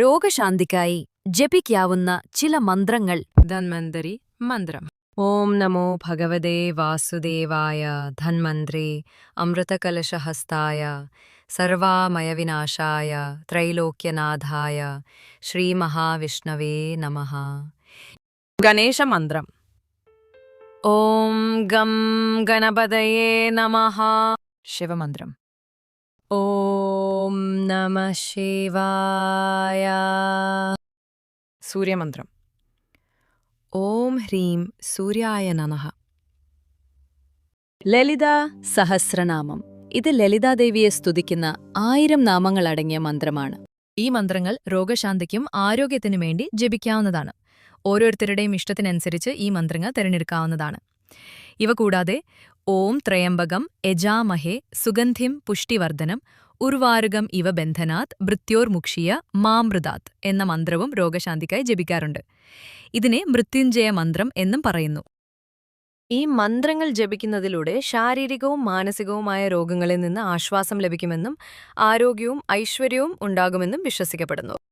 രോഗശാന്തിക്കായി ജപിക്കാവുന്ന ചില മന്ത്രങ്ങൾ. ധന്വന്തരി മന്ത്രം. ഓം നമോ ഭഗവതേ വാസുദേവായ ധന്മന്ത്രേ അമൃതകലശഹസ്തായ സർവാമയവിനാശായ ത്രൈലോക്യനാഥായ ശ്രീമഹാവിഷ്ണവേ ഗണേശ ഗണേശമന്ത്രം ഓം ഗം ഗണപതയേ നമ. ശിവമന്ത്രം. നമ ശിവായ സൂര്യമന്ത്രം ഓം ഹ്രീം സൂര്യായ നമഃ ലളിത സഹസ്രനാമം. ഇത് ലളിതാദേവിയെ സ്തുതിക്കുന്ന ആയിരം നാമങ്ങളടങ്ങിയ മന്ത്രമാണ്. ഈ മന്ത്രങ്ങൾ രോഗശാന്തിക്കും ആരോഗ്യത്തിനും വേണ്ടി ജപിക്കാവുന്നതാണ്. ഓരോരുത്തരുടെയും ഇഷ്ടത്തിനനുസരിച്ച് ഈ മന്ത്രങ്ങൾ തിരഞ്ഞെടുക്കാവുന്നതാണ്. ഇവ കൂടാതെ ഓം ത്രയംബകം യജാമഹേ സുഗന്ധിം പുഷ്ടിവർദ്ധനം ഉർവാരുകം ഇവ ബന്ധനാത് മൃത്യോർമുക്ഷിയ മാമൃതാത് എന്ന മന്ത്രവും രോഗശാന്തിക്കായി ജപിക്കാറുണ്ട്. ഇതിനെ മൃത്യുഞ്ജയ മന്ത്രം എന്നും പറയുന്നു. ഈ മന്ത്രങ്ങൾ ജപിക്കുന്നതിലൂടെ ശാരീരികവും മാനസികവുമായ രോഗങ്ങളിൽ നിന്ന് ആശ്വാസം ലഭിക്കുമെന്നും ആരോഗ്യവും ഐശ്വര്യവും ഉണ്ടാകുമെന്നും വിശ്വസിക്കപ്പെടുന്നു.